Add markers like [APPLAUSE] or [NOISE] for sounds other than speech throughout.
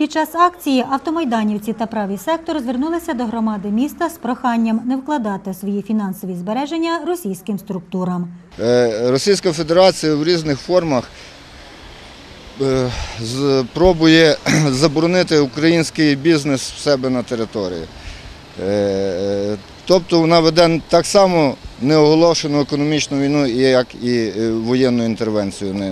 Під час акції автомайданівці та правий сектор звернулися до громади міста з проханням не вкладати свої фінансові збереження російським структурам. Е, Російська Федерація в різних формах е, з- пробує [CLEARS THROAT] заборонити український бізнес в себе на території. Е, Тобто вона веде так само неоголошену економічну війну, як і е, воєнну інтервенцію не,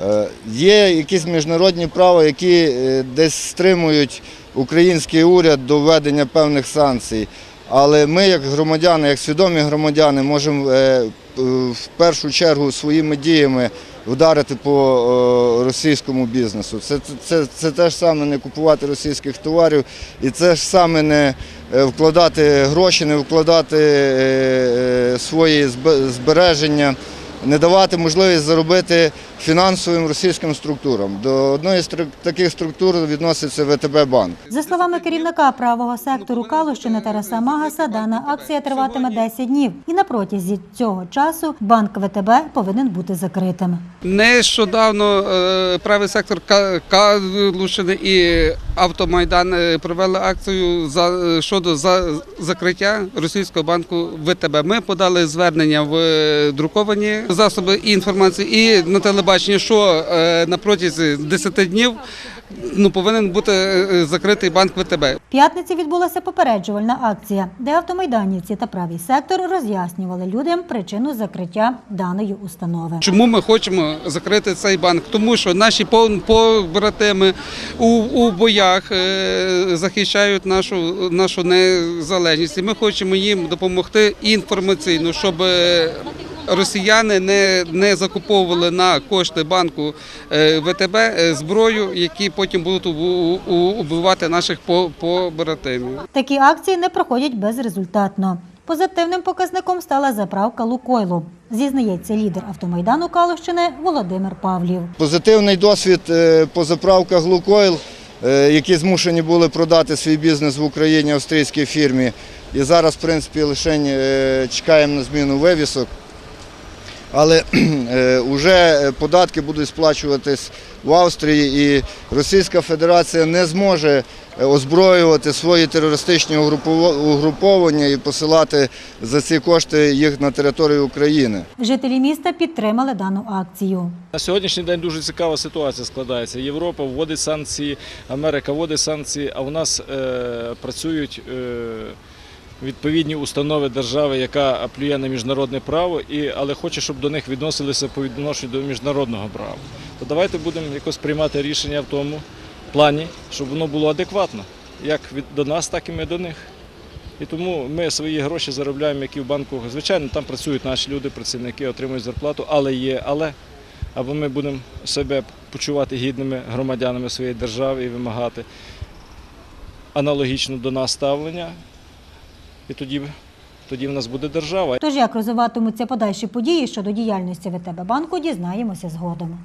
Е, Є якісь міжнародні права, які е, десь стримують український уряд до введення певних санкцій. Але ми, як громадяни, як свідомі громадяни, можемо е, в першу чергу своїми діями вдарити по російському бізнесу. Це, це, це, те саме не купувати російських товарів, і це ж саме не вкладати гроші, не вкладати свої збереження, не давати можливість заробити фінансовим російським структурам. До одної з таких структур відноситься ВТБ банк. За словами керівника правого сектору Калущини Тараса Магаса, дана акція триватиме 10 днів, і на протязі цього часу банк ВТБ повинен бути закритим. Нещодавно е, правий сектор Ка- Калушини і Автомайдан е, провели акцію за е, щодо за закриття російського банку ВТБ. Ми подали звернення в е, друковані засоби інформації і на телебаченні, що на протязі 10 днів ну повинен бути е, закритий банк ВТБ. П'ятниці відбулася попереджувальна акція, де автомайданівці та правий сектор роз'яснювали людям причину закриття даної установи. Чому ми хочемо закрити цей банк? Тому що наші по- побратими у, у боях е, захищають нашу, нашу незалежність. І ми хочемо їм допомогти інформаційно, щоб е, росіяни не, не закуповували на кошти банку е, ВТБ е, зброю, які потім будуть убивати наших побратимів. Такі акції не проходять безрезультатно. Позитивним показником стала заправка Лукойлу, зізнається лідер автомайдану Калущини Володимир Павлів. Позитивний досвід е, по заправках «Лукойл», які змушені були продати свій бізнес в Україні австрійській фірмі. І зараз, в принципі, лише чекаємо на зміну вивісок. Але [CLEARS THROAT] вже податки будуть сплачуватись в Австрії, і Російська Федерація не зможе е, озброювати свої терористичні угруповання і посилати за ці кошти їх на територію України. Жителі міста підтримали дану акцію. На сьогоднішній день дуже цікава ситуація складається. Європа вводить санкції, Америка вводить санкції, а у нас е, працюють е, відповідні установи держави, яка плює на міжнародне право, але хоче, щоб до них відносилися по відношенню до міжнародного права. То давайте будемо якось приймати рішення в тому плані, щоб воно було адекватно, як від, до нас, так і ми до них. І тому ми свої гроші заробляємо, які в банку. Звичайно, там працюють наші люди, працівники, отримують зарплату, але є, але або ми будемо себе почувати гідними громадянами своєї держави і вимагати аналогічно до нас ставлення, і тоді, тоді в нас буде держава. Тож як розвиватимуться подальші події щодо діяльності ВТБ банку, дізнаємося згодом.